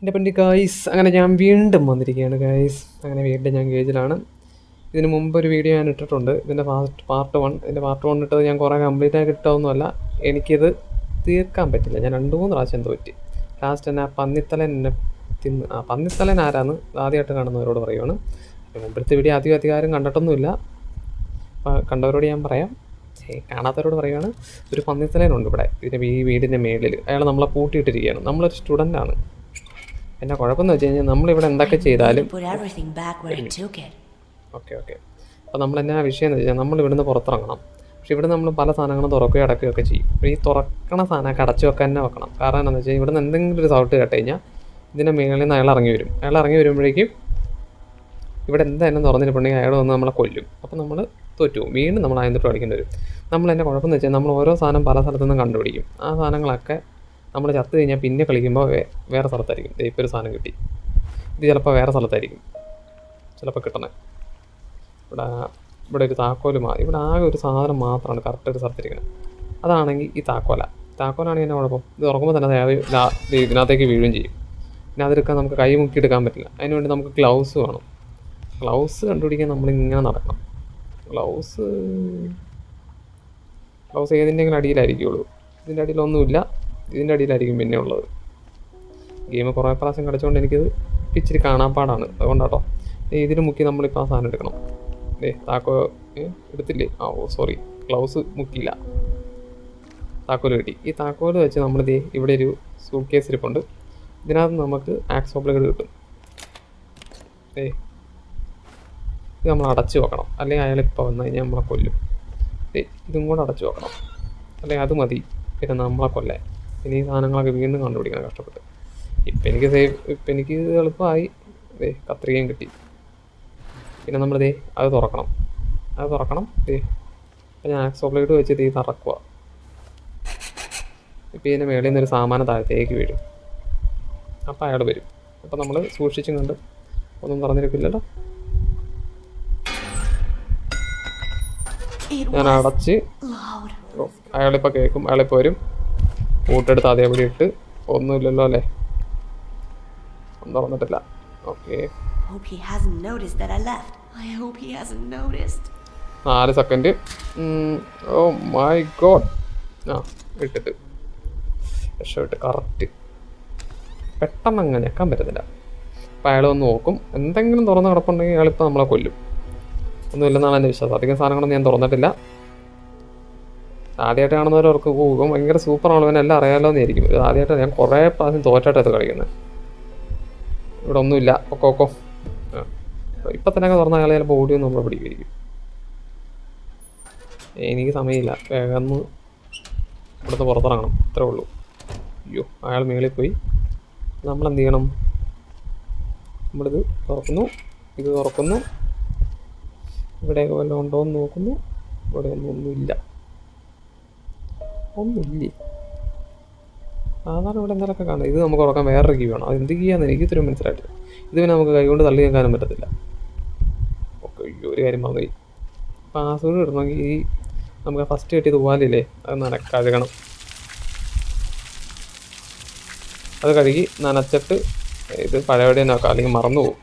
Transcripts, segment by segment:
എന്റെ പണ്ടി ഗായ്സ് അങ്ങനെ ഞാൻ വീണ്ടും വന്നിരിക്കുകയാണ് ഗായ്സ് അങ്ങനെ വീണ്ടും ഞാൻ ഗേജിലാണ് ഇതിന് മുമ്പ് ഒരു വീഡിയോ ഞാൻ ഇട്ടിട്ടുണ്ട്. ഇതിന്റെ പാർട്ട് പാർട്ട് വൺ ഇതിന്റെ പാർട്ട് വൺ ഇട്ടത് ഞാൻ കുറേ കംപ്ലീറ്റ് ആയി കിട്ടാവുന്നതല്ല എനിക്കിത് തീർക്കാൻ പറ്റില്ല. ഞാൻ രണ്ട് മൂന്ന് പ്രാവശ്യം എന്തോ പറ്റി. ലാസ്റ്റ് എന്നെ ആ പന്നിത്തലൻ എന്നെ തിന്ന് ആ പന്നിത്തലൻ ആരാന്ന് ആദ്യമായിട്ട് കാണുന്നവരോട് പറയുവാണ്. മുമ്പത്തെ വീഡിയോ അധികം അധികാരം കണ്ടിട്ടൊന്നുമില്ല. കണ്ടവരോട് ഞാൻ പറയാം. കാണാത്തവരോട് പറയുകയാണ് ഒരു പന്നിത്തലേനുണ്ട് ഇവിടെ. ഇതിന്റെ ഈ വീടിന്റെ മേളിൽ അയാൾ നമ്മളെ പൂട്ടിയിട്ടിരിക്കുകയാണ്. നമ്മളൊരു സ്റ്റുഡന്റ് എന്നാ കുഴപ്പമെന്ന് വെച്ച് കഴിഞ്ഞാൽ നമ്മളിവിടെ എന്തൊക്കെ ചെയ്താലും. Okay okay. അപ്പോൾ നമ്മൾ എന്നാ വിഷയം എന്ന് വെച്ചാൽ നമ്മൾ ഇവിടുന്ന് പുറത്തിറങ്ങണം. പക്ഷെ ഇവിടെ നമ്മൾ പല സാധനങ്ങളും തുറക്കുകയും അടക്കുകയും ഒക്കെ ചെയ്യും. അപ്പോൾ ഈ തുറക്കണ സാധനമൊക്കെ അടച്ചു വെക്കാൻ തന്നെ വെക്കണം. കാരണം എന്താണെന്ന് വെച്ചാൽ ഇവിടുന്ന് എന്തെങ്കിലും ഒരു സൗട്ട് കേട്ട് കഴിഞ്ഞാൽ ഇതിന്റെ മേളിൽ നിന്ന് അയാൾ ഇറങ്ങി വരും. അയാൾ ഇറങ്ങി വരുമ്പോഴേക്കും ഇവിടെ എന്തായാലും തുറന്നിട്ടുണ്ടെങ്കിൽ അയാൾ വന്ന് നമ്മളെ കൊല്ലും. അപ്പോൾ നമ്മൾ തോറ്റു. വീണ്ടും നമ്മൾ അതിന്റെ കളിക്കേണ്ടി വരും. നമ്മൾ എന്നെ കുഴപ്പമെന്ന് വെച്ചാൽ നമ്മൾ ഓരോ സാധനം പല സ്ഥലത്തു നിന്നും കണ്ടുപിടിക്കും. ആ സാധനങ്ങളൊക്കെ നമ്മൾ ചത്ത് കഴിഞ്ഞാൽ പിന്നെ കളിക്കുമ്പോൾ വേറെ സ്ഥലത്തായിരിക്കും. ഇപ്പോൾ ഒരു സാധനം കിട്ടി. ഇത് ചിലപ്പോൾ വേറെ സ്ഥലത്തായിരിക്കും. ചിലപ്പോൾ കിട്ടണേ. ഇവിടെ ഇവിടെ ഒരു താക്കോൽ മാ ഇവിടെ ആകെ ഒരു സാധനം മാത്രമാണ് കറക്റ്റ് ഒരു സ്ഥലത്തിരിക്കുന്നത് അതാണെങ്കിൽ ഈ താക്കോല. താക്കോലാണെങ്കിൽ എന്നെ കുഴപ്പം? ഇത് തുറക്കുമ്പോൾ തന്നെ ഇതിനകത്തേക്ക് വീഴുകയും ചെയ്യും. പിന്നെ അതെടുക്കാൻ നമുക്ക് കൈ മുക്കി എടുക്കാൻ പറ്റില്ല അതിനുവേണ്ടി നമുക്ക് ഗ്ലൗസ് വേണം. ഗ്ലൗസ് കണ്ടുപിടിക്കാൻ നമ്മളിങ്ങനെ നടക്കണം. ഗ്ലൗസ് ഗ്ലൗസ് ഏതിന്റെങ്കിലും അടിയിലായിരിക്കുള്ളൂ. ഇതിന്റെ അടിയിലൊന്നുമില്ല. ഇതിന്റെ അടിയിലായിരിക്കും പിന്നെ ഉള്ളത്. ഗെയിം കുറേ പ്രാവശ്യം കളിച്ചുകൊണ്ട് എനിക്കിത് ഇച്ചിരി കാണാൻ പാടാണ്. അതുകൊണ്ടാട്ടോ. ദേ ഇതിന് മുക്കി നമ്മളിപ്പോൾ ആ സാധനം എടുക്കണം. ഏ താക്കോ എടുത്തില്ലേ? ആ ഓ സോറി ഗ്ലൗസ് മുക്കിയില്ല. താക്കോൽ കിട്ടി. ഈ താക്കോൽ വെച്ച് നമ്മൾ ദേ ഇവിടെ ഒരു സൂട്ട് കേസ് ഇരിപ്പുണ്ട്. ഇതിനകത്ത് നമുക്ക് ആക്സോ ബ്ലേഡ് കിട്ടും. ഏ ഇത് നമ്മൾ അടച്ചു വെക്കണം. അല്ലെങ്കിൽ അയാൾ ഇപ്പോൾ വന്നു കഴിഞ്ഞാൽ നമ്മളെ കൊല്ലും. ഇതും കൂടെ അടച്ചു വെക്കണം. അല്ലെങ്കിൽ അത് മതി. പിന്നെ നമ്മളെ കൊല്ലാൻ. ഈ സാധനങ്ങളൊക്കെ വീണ്ടും കണ്ടുപിടിക്കാൻ കഷ്ടപ്പെട്ടു. ഇപ്പം എനിക്ക് സേവ് ഇപ്പം എനിക്ക് എളുപ്പമായി. ദേ കത്രികയും കിട്ടി. പിന്നെ നമ്മൾ ദേ അത് തുറക്കണം. അത് തുറക്കണം. ദേ അപ്പം ഞാൻ ആക്സോ ബ്ലേഡ് വെച്ച് ദേ തറക്കുക ഇപ്പം ഇതിന്റെ മേളിൽ നിന്നൊരു സാമാനം താഴത്തേക്ക് വീഴും. അപ്പം അയാൾ വരും. അപ്പം നമ്മൾ സൂക്ഷിച്ചും കണ്ട് ഒന്നും പറഞ്ഞിരിക്കില്ലല്ലോ. ഞാൻ അടച്ച് അയാളിപ്പോൾ കേൾക്കും. അയാളിപ്പോൾ വരും. കൂട്ടെടുത്ത് അതേപടി ഇട്ട്. ഒന്നുമില്ലല്ലോ അല്ലേ? ഒന്നും ഓക്കെ noticed. നാല് സെക്കൻഡ് ഓ മൈ ഗോഡ് ആ ഇട്ടിട്ട്. രക്ഷപ്പെട്ട്. കറക്റ്റ് പെട്ടെന്ന് അങ്ങ് ഞെക്കാൻ പറ്റത്തില്ല. അപ്പോൾ അയാൾ വന്ന് നോക്കും. എന്തെങ്കിലും തുറന്ന് കിടപ്പുണ്ടെങ്കിൽ അയാളിപ്പോൾ നമ്മളെ കൊല്ലും. ഒന്നുമില്ലെന്നാണ് എന്റെ വിശ്വാസം. അധികം സാധനങ്ങളൊന്നും ഞാൻ തുറന്നിട്ടില്ല. ആദ്യമായിട്ട് കാണുന്നവരവർക്ക് പോകും ഭയങ്കര സൂപ്പർ എല്ലാം അറിയാമല്ലോ എന്നായിരിക്കും ഇത് ഞാൻ കുറേ പ്രാവശ്യം അത് കളിക്കുന്നത് ഇവിടെ ഒന്നുമില്ല. ഒക്കെ ഒക്കെ ആ. ഇപ്പം തന്നെ തുറന്ന അയാളെ ചിലപ്പോൾ ഓടിയോ നമ്മൾ പിടിക്കുമായിരിക്കും. എനിക്ക് സമയമില്ല. വേഗം ഇവിടുന്ന് പുറത്തിറങ്ങണം. ഇത്രേ ഉള്ളൂ. അയ്യോ അയാൾ മേളിൽ പോയി. നമ്മൾ എന്ത് ചെയ്യണം? നമ്മളിത് തുറക്കുന്നു. ഇത് തുറക്കുന്നു. ഇവിടെയൊക്കെ വല്ലതും ഉണ്ടോ എന്ന് നോക്കുന്നു. ഇവിടെ ഒന്നും ഒന്നുമില്ല. ഒന്നുമില്ലേ? സാധാരണ ഇവിടെ എന്തെങ്കിലുമൊക്കെ കാണാം ഇത് നമുക്ക് ഉറക്കാൻ വേറെ കീ വേണം. അത് എന്ത് കീയാന്ന് എനിക്ക് ഇത്രയും മനസ്സിലായിട്ടില്ല. ഇത് പിന്നെ നമുക്ക് കൈകൊണ്ട് തള്ളി കേൾക്കാനും പറ്റത്തില്ല. ഓക്കെ ഒരു കാര്യം മതി. പാസ്വേഡ് ഇടണമെങ്കിൽ ഈ നമുക്ക് ഫസ്റ്റ് കിട്ടിയത് പോകാനില്ലേ അത് നനക്കഴുകണം കഴുകണം അത് കഴുകി നനച്ചിട്ട് ഇത് പഴയപടി തന്നെ വെക്കാം അല്ലെങ്കിൽ മറന്നു പോകും.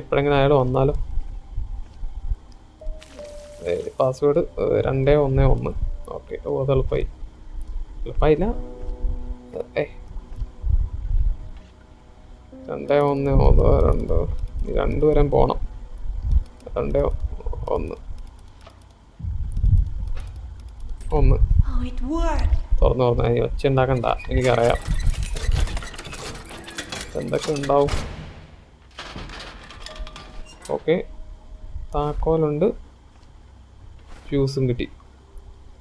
എപ്പോഴെങ്കിലും അയാൾ വന്നാലും? പാസ്വേഡ് രണ്ടേ ഒന്ന് ഒന്ന്. ഓക്കെ. ഓ അത് എളുപ്പമായി എളുപ്പമായില്ല ഏ. രണ്ടേ ഒന്ന് ഒന്ന് രണ്ട്. രണ്ട് വരെ പോണം. രണ്ടേ ഒന്ന്. ഒന്ന്. തുറന്നു തുറന്ന്. അതിന് ഒച്ച ഉണ്ടാക്കണ്ട. എനിക്കറിയാം. എന്തൊക്കെ ഉണ്ടാവും? ഓക്കെ. താക്കോലുണ്ട്. ഫ്യൂസും കിട്ടി.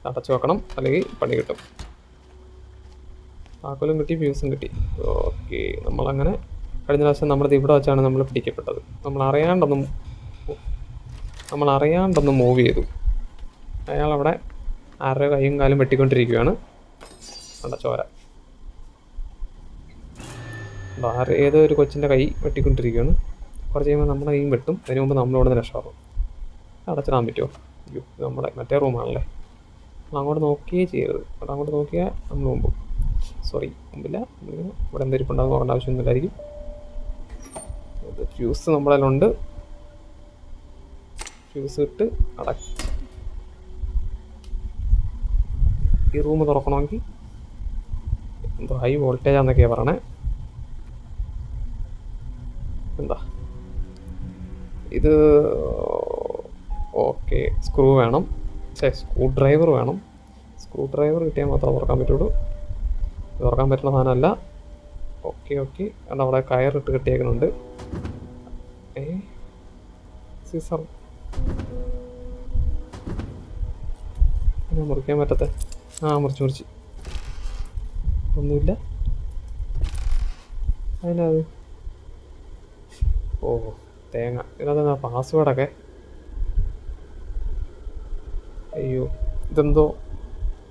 അടച്ചു വെക്കണം അല്ലെങ്കിൽ പണി കിട്ടും. താക്കോലും കിട്ടി ഫ്യൂസും കിട്ടി. ഓക്കെ നമ്മളങ്ങനെ കഴിഞ്ഞ പ്രാവശ്യം നമ്മുടെ ഇവിടെ വെച്ചാണ് നമ്മൾ പിടിക്കപ്പെട്ടത്. നമ്മൾ അറിയാണ്ടൊന്നും നമ്മൾ അറിയാണ്ടൊന്നും മൂവ് ചെയ്തു. അയാളവിടെ ആരുടെ കൈയും കാലും വെട്ടിക്കൊണ്ടിരിക്കുകയാണ്. അടച്ചോര ചോര. ഏതോ ഒരു കൊച്ചിന്റെ കൈ വെട്ടിക്കൊണ്ടിരിക്കുകയാണ്. കുറച്ച് കഴിയുമ്പോൾ നമ്മുടെ കൈയും വെട്ടും. അതിന് മുമ്പ് നമ്മൾ രക്ഷപ്പെടും അടച്ചിടാൻ പറ്റുമോ? നമ്മുടെ മറ്റേ റൂമാണല്ലേ അങ്ങോട്ട് നോക്കിയേ ചെയ്യരുത് അവിടെ അങ്ങോട്ട് നോക്കിയാൽ നമ്മൾ മുമ്പ്. സോറി മുമ്പില്ല. ഇവിടെ ഉണ്ടാകും നോക്കേണ്ട ആവശ്യമൊന്നുമില്ലായിരിക്കും ഫ്യൂസ് നമ്മളതിലുണ്ട്. ഫ്യൂസ് ഇട്ട് അടക്ക ഈ റൂം തുറക്കണമെങ്കിൽ എന്തോ ഹൈ വോൾട്ടേജ് ആണെന്നൊക്കെയാണ് പറയണേ. എന്താ? ഇത് ഓക്കെ സ്ക്രൂ വേണം. ഛേ സ്ക്രൂ ഡ്രൈവർ വേണം. സ്ക്രൂ ഡ്രൈവർ കിട്ടിയാൽ മാത്രമേ തുറക്കാൻ പറ്റുള്ളൂ. തുറക്കാൻ പറ്റുന്ന സാധനമല്ല. ഓക്കെ ഓക്കെ കാരണം അവിടെ കയറിട്ട് കെട്ടിയേക്കുന്നുണ്ട്. ഏ സീസർ മുറിക്കാൻ പറ്റത്തെ? ആ മുറിച്ച് മുറിച്ച്. ഒന്നുമില്ല. അതിനത് ഓ തേങ്ങ. ഇതിനകത്ത് പാസ്വേഡൊക്കെ അയ്യോ ഇതെന്തോ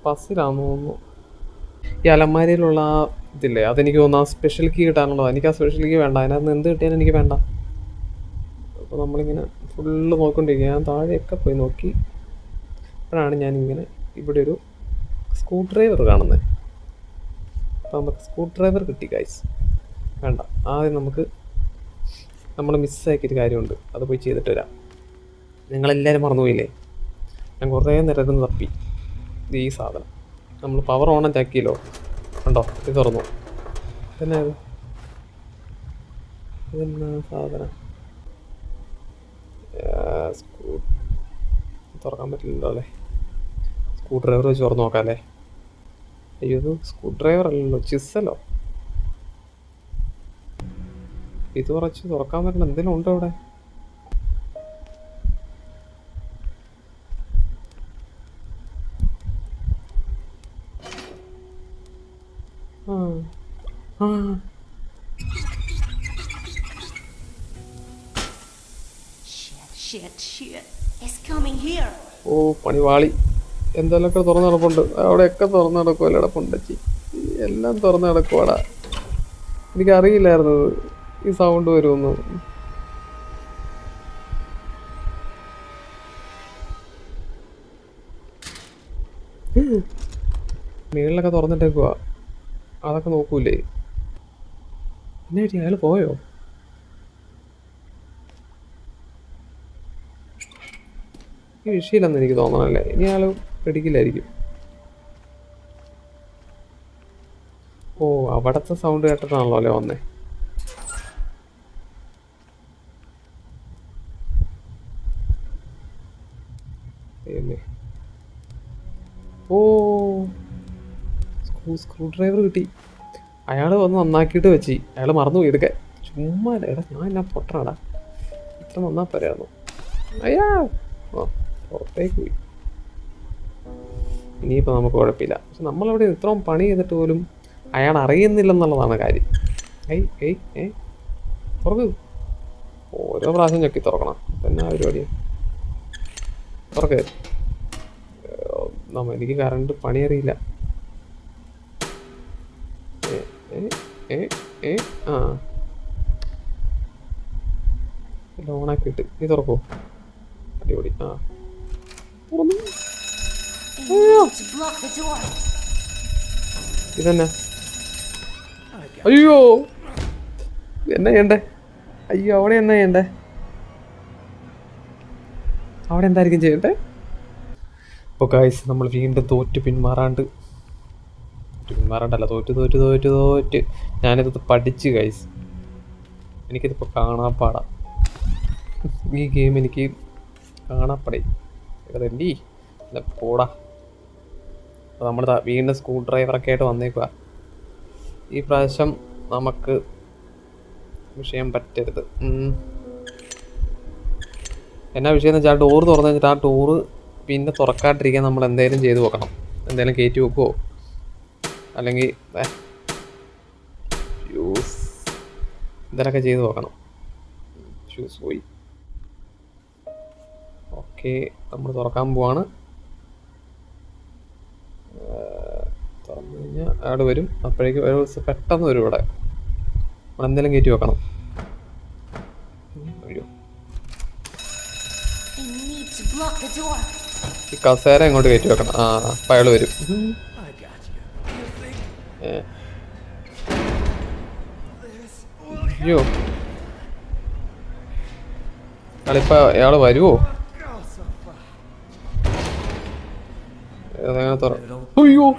പസിലാന്ന് തോന്നുന്നു. ഈ അലമാരയിലുള്ള ആ ഇതില്ലേ അതെനിക്ക് തോന്നുന്നു ആ സ്പെഷ്യൽ കീ കിട്ടാനുള്ളതാണ് എനിക്ക് ആ സ്പെഷ്യൽ കീ വേണ്ട. അതിനകത്ത് എന്ത് കിട്ടിയാലും എനിക്ക് വേണ്ട. അപ്പോൾ നമ്മളിങ്ങനെ ഫുള്ള് നോക്കിക്കൊണ്ടിരിക്കുക. ഞാൻ താഴെയൊക്കെ പോയി നോക്കി. അപ്പോഴാണ് ഞാനിങ്ങനെ ഇവിടെ ഒരു സ്ക്രൂ ഡ്രൈവർ കാണുന്നത് അപ്പോൾ നമുക്ക് സ്ക്രൂ ഡ്രൈവർ കിട്ടി ഗൈസ് വേണ്ട. ആദ്യം നമുക്ക് നമ്മൾ മിസ്സാക്കിയൊരു കാര്യമുണ്ട്. അത് പോയി ചെയ്തിട്ട് വരാം. നിങ്ങളെല്ലാവരും മറന്നുപോയില്ലേ? ഞാൻ കുറേ നേരം തപ്പി. ഈ സാധനം. നമ്മൾ പവർ ഓൺ ആക്കിയല്ലോ കണ്ടോ? ഇത് തുറന്നു. പിന്നെ ഇത്? ഇതെന്നാ സാധനം? തുറക്കാൻ പറ്റില്ലല്ലോ അല്ലേ? സ്ക്രൂ ഡ്രൈവർ വെച്ച് തുറന്നു നോക്കാം അല്ലേ അയ്യോ ഇത് സ്ക്രൂ ഡ്രൈവർ അല്ലല്ലോ ചിസ്സല്ലോ ഇത് കുറച്ച് തുറക്കാൻ പറ്റണം എന്തെങ്കിലും ഉണ്ടോ അവിടെ? ഓ പണിവാളി. എന്തെങ്കിലുമൊക്കെ തുറന്നു നടപ്പുണ്ട്. അവിടെയൊക്കെ തുറന്നു കിടക്കുമല്ലോ കിടപ്പുണ്ട് ചി എല്ലാം തുറന്നു നടക്കുവാടാ. എനിക്ക് അറിയില്ലായിരുന്നു ഈ സൗണ്ട് വരുമെന്ന്. മുകളിലൊക്കെ തുറന്നിട്ടേക്കുവാ. അതൊക്കെ നോക്കൂലേ? പിന്നെ പറ്റി അയാൾ പോയോ? ഈ വിഷയമില്ലെന്ന് എനിക്ക് തോന്നണല്ലേ. ഇനി അയാൾ പിടിക്കില്ലായിരിക്കും. ഓ അവിടത്തെ സൗണ്ട് കേട്ടിട്ടാണല്ലോ അല്ലേ വന്നേ? ദൈവമേ. ഓ സ്ക്രൂ ഡ്രൈവർ കിട്ടി. അയാൾ വന്ന് നന്നാക്കിയിട്ട് വെച്ച്. അയാൾ മറന്നുപോയി എടുക്കാൻ ചുമ്മാ എടാ ഞാൻ എന്നാ പൊട്ടണടാ ഇത്ര നന്നാ പോരായിരുന്നു അയ്യാ! ഓ പുറത്തേക്ക് പോയി. ഇനിയിപ്പോൾ നമുക്ക് കുഴപ്പമില്ല. പക്ഷെ നമ്മളവിടെ ഇത്രയും പണി ചെയ്തിട്ട് പോലും അയാൾ അറിയുന്നില്ലെന്നുള്ളതാണ് കാര്യം. ഏയ് ഏയ് ഏ തുറക്ക്. ഓരോ പ്രാവശ്യം ഞെക്കി തുറക്കണം. പിന്നെ ആ പരിപാടി? തുറക്ക്. നമ്മ എനിക്ക് കറണ്ട് പണി അറിയില്ല ഏ, ഏ, ഏ, ആ. ആ ലോണാക്കിയിട്ട് ഇത് തുറക്കോ? അടിപൊളി. ആ. തുറന്നു. ഇതന്നെ? അയ്യോ. എന്നാ ചെയ്യണ്ടേ? അയ്യോ അവിടെ എന്നാ ചെയ്യണ്ടേ? അവിടെ എന്തായിരിക്കും ചെയ്യണ്ടേ? അപ്പോൾ ഗായ്സ് നമ്മൾ വീണ്ടും തോറ്റ് പിന്മാറാണ്ട് തോറ്റ് പിന്മാറണ്ടല്ല തോറ്റു തോറ്റു തോറ്റു തോറ്റ്. ഞാനിത് പഠിച്ച് കൈസ് എനിക്കിതിപ്പോൾ കാണാപ്പാടാം ഈ ഗെയിം എനിക്ക് കാണാപ്പടേ. ഇടതല്ലി അല്ല പോടാ. നമ്മൾ വീണ്ടും സ്ക്രൂ ഡ്രൈവറൊക്കെ ആയിട്ട് വന്നേക്കുക ഈ പ്രാവശ്യം നമുക്ക് വിഷയം പറ്റരുത്. എന്നാ വിഷയം എന്ന് വെച്ചാൽ ആ ഡോറ് തുറന്നു വെച്ചിട്ട് ആ ഡോറ് പിന്നെ തുറക്കാണ്ടിരിക്കാൻ നമ്മൾ എന്തെങ്കിലും ചെയ്തു വെക്കണം. എന്തെങ്കിലും കയറ്റി വെക്കുവോ? അല്ലെങ്കിൽ ഷൂസ് ഇതൊക്കെ ചെയ്ത് നോക്കണം ഷൂസ് പോയി. ഓക്കെ നമ്മൾ തുറക്കാൻ പോവാണ്. തുറന്നു കഴിഞ്ഞാൽ അയാൾ വരും. അപ്പോഴേക്കും ഒരു ദിവസം പെട്ടെന്ന് വരും ഇവിടെ. നമ്മൾ എന്തെങ്കിലും കയറ്റി വെക്കണം. അയ്യോ. ഈ കസേര ഇങ്ങോട്ട് കയറ്റി വെക്കണം. ആ അപ്പം അയാൾ വരും. ഉം. അയ്യോ. കളിപ്പ അയാൾ വരുവോ? അയ്യോ.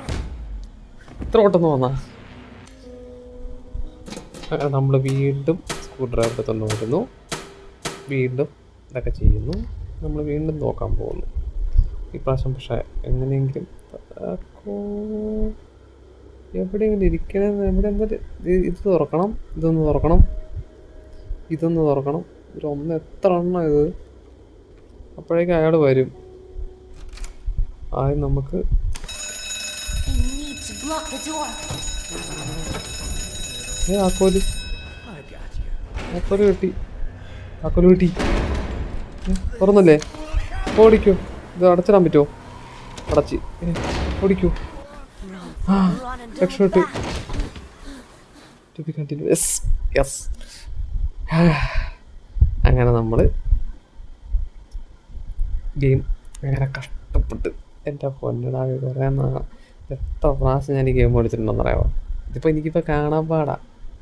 ഇത്ര ഓട്ടം വന്നാ. അങ്ങനെ നമ്മൾ വീണ്ടും സ്ക്രൂ ഡ്രൈവർ തന്നെ വരുന്നു. വീണ്ടും ഇതൊക്കെ ചെയ്യുന്നു. നമ്മൾ വീണ്ടും നോക്കാൻ പോകുന്നു. ഇപ്രാവശ്യം പക്ഷേ എങ്ങനെയെങ്കിലും എവിടെയെങ്കിലും ഇരിക്കണം. എവിടെ എന്തൊരു ഇത്? തുറക്കണം. ഇതൊന്ന് തുറക്കണം. ഇതൊന്ന് തുറക്കണം. ഒന്ന് എത്ര എണ്ണം ഇത്? അപ്പോഴേക്കും അയാൾ വരും. ആദ്യം നമുക്ക് ആക്കോൽ ആക്കോൽ കിട്ടി ആക്കോൽ കിട്ടി തുറന്നല്ലേ? ഓടിക്കോ. ഇത് അടച്ചിടാൻ പറ്റുമോ? അടച്ച്. ഓടിക്കോ. രക്ഷപ്പെട്ടു യെസ് യെസ് അങ്ങനെ നമ്മൾ ഗെയിം അങ്ങനെ കഷ്ടപ്പെട്ട് എന്റെ പൊന്നിടാകെ കുറേ എത്ര പ്രാവശ്യം ഞാൻ ഈ ഗെയിം പഠിച്ചിട്ടുണ്ടെന്ന് പറയാമോ ഇതിപ്പോൾ എനിക്കിപ്പോൾ കാണാൻ പാടാ.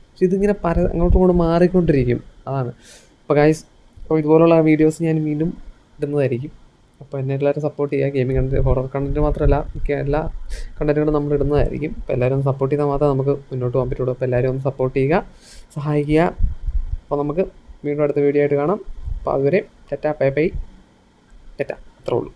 പക്ഷെ ഇതിങ്ങനെ പര അങ്ങോട്ടും ഇങ്ങോട്ടും മാറിക്കൊണ്ടിരിക്കും. അതാണ്. ഇപ്പോൾ ഗൈസ് അപ്പോൾ ഇതുപോലുള്ള വീഡിയോസ് ഞാൻ വീണ്ടും ഇടുന്നതായിരിക്കും. അപ്പോൾ എന്നെ എല്ലാവരും സപ്പോർട്ട് ചെയ്യുക. ഗെയിമിംഗ് കണ്ടന്റ് ഹൊറർ കണ്ടന്റ് മാത്രമല്ല മിക്ക എല്ലാ കണ്ടന്റുകളും നമ്മൾ ഇടുന്നതായിരിക്കും. അപ്പോൾ എല്ലാവരും സപ്പോർട്ട് ചെയ്താൽ മാത്രമേ നമുക്ക് മുന്നോട്ട് പോകാൻ പറ്റുള്ളൂ. അപ്പോൾ എല്ലാവരും ഒന്ന് സപ്പോർട്ട് ചെയ്യുക സഹായിക്കുക. അപ്പോൾ നമുക്ക് വീണ്ടും അടുത്ത വീഡിയോ ആയിട്ട് കാണാം. അപ്പോൾ അതുവരെ ടെറ്റ പേ പൈ ടെറ്റ അത്രേ ഉള്ളൂ.